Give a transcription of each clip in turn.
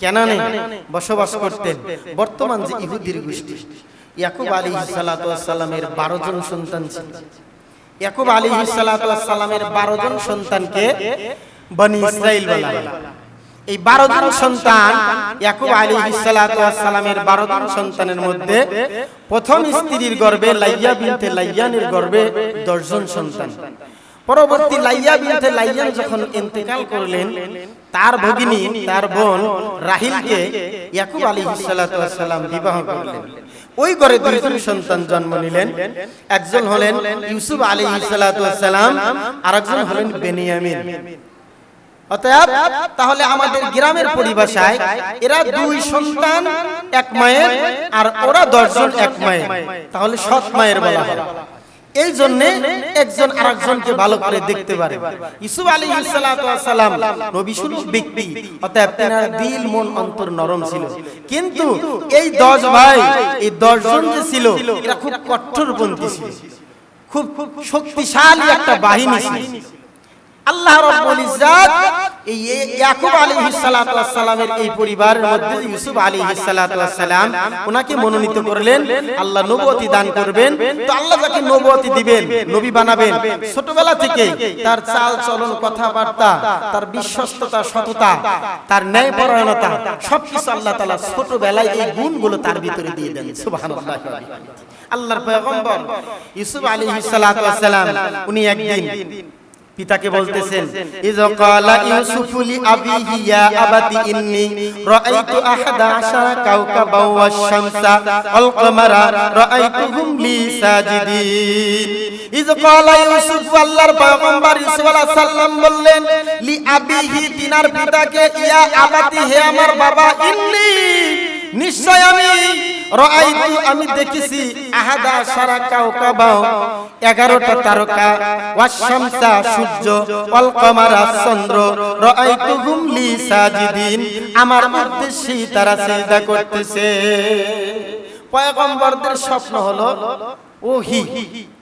কেনানে বসবাস করতেন। বর্তমান যে ইহুদির গোষ্ঠী ইয়াকুব আলী সালামের বারো জন সন্তান ছিল। ইয়াকুব আলী সালামের বারো জন সন্তানকে বনি ইসরাইল বলা হয়। এই বারো জন সন্তান ইয়াকুব আলী সালামের বারো জন সন্তানের মধ্যে প্রথম স্ত্রীর গর্বে লাইয়া বিনতে লাইয়ানের গর্ভে দশজন সন্তান। পরবর্তী লাইয়া বিনতে লাইয়ান যখন ইন্তেকাল করলেন, তার ভগিনী, তার বোন রাহিলকে ইয়াকুব আলী সালাম বিবাহ করলেন। ওই ঘরে দুইজন সন্তান জন্ম নিলেন। একজন হলেন ইউসুফ আলী সালাম আর একজন হলেন বেনিয়ামিন। অতএব, তাহলে আমাদের গ্রামের পরিভাষায় এরা দুই সন্তান, এক মায়ের, আর ওরা দশজন এক মায়ের। তাহলে সৎ মায়ের বলা হয়। এই জন্য একজন আরেকজনকে ভালো করে দেখতে পারে। ইসুফ আলী সালাম নবী শুধু ব্যক্তি অতএব তেনার দিল মন অন্তর নরম ছিল। কিন্তু এই দশ ভাই এই দশ জন যে ছিল এরা খুব কঠোরপন্থী ছিল। খুব খুব শক্তিশালী একটা বাহিনী ছিল। আল্লাহ রাব্বুল ইজ্জাত এই ইয়াকুব আলাইহিস সালাতু ওয়াস সালামের এই পরিবারের মধ্যে ইউসুফ আলাইহিস সালাতু ওয়াস সালাম মনোনীত করলেন, আল্লাহ নবুয়তি দান করবেন, তো আল্লাহ নবুয়তি দিবেন, নবী বানাবেন, ছোটবেলা থেকে তার চাল চলন কথাবার্তা, তার বিশ্বস্ততা, সততা, তার ন্যায়পরায়ণতা, সবকিছু আল্লাহ তাআলা ছোটবেলায় এই গুণগুলো তার ভিতরে দিয়ে দেন, সুবহানাল্লাহ। আল্লাহর পয়গম্বর ইউসুফ আলাইহিস সালাতু ওয়াস সালাম উনি একদিন পিতাকে বলতেছেন ইজ ক্বালা ইউসুফু লি আবিহি ইয়া আবাতি ইন্নী রাআইতু আহাদা আশারা কাওকাবা ওয়াশ শামসা ওয়াল কমারা রাআইতুহুম লি সাজিদিন। ইজ ক্বালা ইউসুফ আল্লাহর পয়গম্বর ইউসুফ আলাইহিস সালাম বললেন লি আবিহি তিনার পিতাকে ইয়া আবাতি হে আমার বাবা ইন্নী। নিশ্চয় আমি রাআইতু, আমি দেখেছি আহাদা সারা কাওকাবা 11টা তারকা ওয়াশামসা সূর্য ওয়াল কমারা চন্দ্র রাআইতুহুম লি সাজিদিন, আমার উদ্দেশ্যে তারা সিজদা করতেছে। পয়গম্বরদের স্বপ্ন হলো ওহি।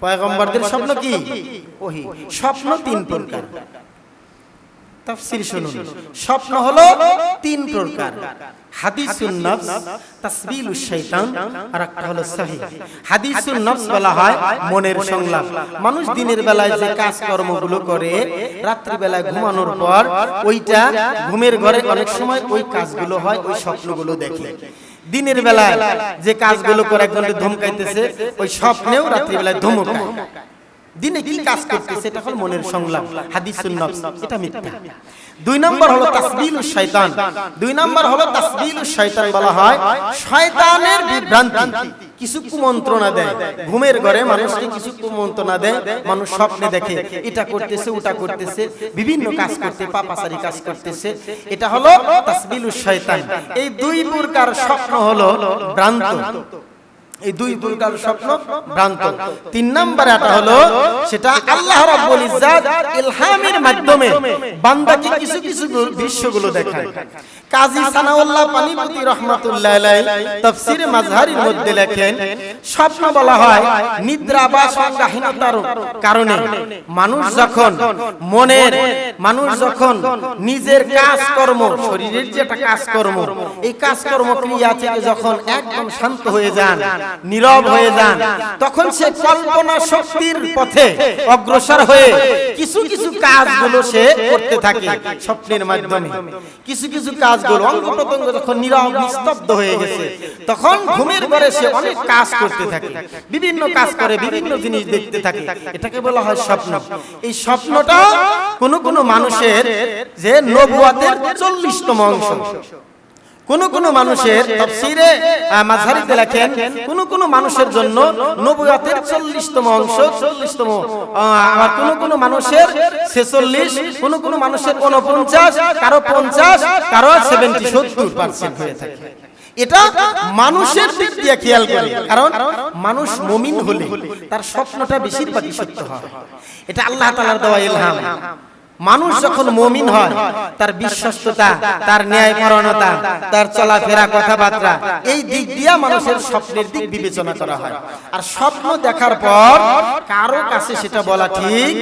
পয়গম্বরদের স্বপ্ন কি? ওহি। স্বপ্ন তিন প্রকার। তাফসীর শুনুন। স্বপ্ন হলো তিন প্রকার। হাদিসুন নফস তাসবিলুশ শাইতান আর একটা হলো সহিহ। হাদিসুন নফস বলা হয় মনের সংলাপ। মানুষ দিনের বেলায় যে কাজ কর্মগুলো করে রাত্রি বেলায় ঘুমানোর পর ওইটা ঘুমের ঘরে অনেক সময় ওই কাজগুলো হয় ওই স্বপ্নগুলো দেখে দিনের বেলায় যে কাজগুলো করে একজনকে ধমকাইতেছে ওই স্বপ্নেও রাত্রি বেলায় ধমকায় দিনে কি কাজ করতেছে? এটা হলো মনের সংলাপ। হাদিসুন নফস। এটা মিথ্যা। দুই নম্বর হলো তাসবিলুশ শয়তান। দুই নম্বর হলো তাসবিলুশ শয়তান বলা হয়। শয়তানের বিভ্রান্তি। কিছু কুমন্ত্রণা দেয়। ঘুমের ঘরে মানুষকে কিছু কুমন্ত্রণা দেয়। মানুষ স্বপ্নে দেখে এটা করতেছে ওটা করতেছে। বিভিন্ন কাজ করতে পাপাচারি কাজ করতেছে। এটা হলো তাসবিলুশ শয়তান। এই দুই প্রকার স্বপ্ন হলো ভ্রান্ত। এই দুই প্রকার স্বপ্ন ভ্রান্ত। তিন নাম্বার এটা হলো সেটা আল্লাহ রাব্বুল ইজ্জাত ইলহামের মাধ্যমে বান্দাকে কিছু কিছু দৃশ্যগুলো দেখায়। কাজী সানাউল্লাহ পানিপতি রহমাতুল্লাহ তাফসীরে মাজহারির মধ্যে লেখেন, স্বপ্ন বলা হয় নিদ্রা বা সংজ্ঞাহীনতার কারণে মানুষ যখন মনের, মানুষ যখন নিজের কাজকর্ম, শরীরের যে একটা কাজকর্ম, এই কাজকর্ম ক্রিয়া থেকে যখন একদম শান্ত হয়ে যান, নীরব হয়ে যান, তখন সে কল্পনা শক্তির পথে অগ্রসর হয়ে কিছু কিছু কাজগুলো সে করতে থাকে স্বপ্নের মাধ্যমে। কিছু কিছু কাজগুলো অঙ্গ প্রত্যঙ্গ যখন নীরব, নিস্তব্ধ হয়ে গেছে, তখন ঘুমের ঘরে সে অনেক কাজ করতে থাকে, বিভিন্ন কাজ করে, বিভিন্ন জিনিস দেখতে থাকে। এটাকে বলা হয় স্বপ্ন। এই স্বপ্নটা কোন কোন মানুষের যে নবুয়াতের চল্লিশতম অংশ। কোন কোন মানুষের তফসিরে মাঝারিতে লেখেন, কোন কোন মানুষের জন্য নবুয়াতের চল্লিশতম অংশ, চল্লিশতম আবার কোন কোন মানুষের ছেচল্লিশ, কোন কোন মানুষের উনপঞ্চাশ কারও পঞ্চাশ কারও সেভেন্টি সত্তর পার্সেন্ট হয়ে থাকে। এটা মানুষের দিক দিয়ে খেয়াল করে, কারণ মানুষ মমিন হলে তার স্বপ্নটা বেশিরভাগই সত্য হয়। এটা আল্লাহ তালার দেওয়া ইলহাম। মানুষ যখন মমিন হয়, তার বিশ্বস্ততা, তার ন্যায়পরণতা তার চলাফেরা, কথাবার্তা, এই দিক দিয়া মানুষের স্বপ্নের দিক বিবেচনা করা হয়। আর স্বপ্ন দেখার পর কারও কাছে সেটা বলা ঠিক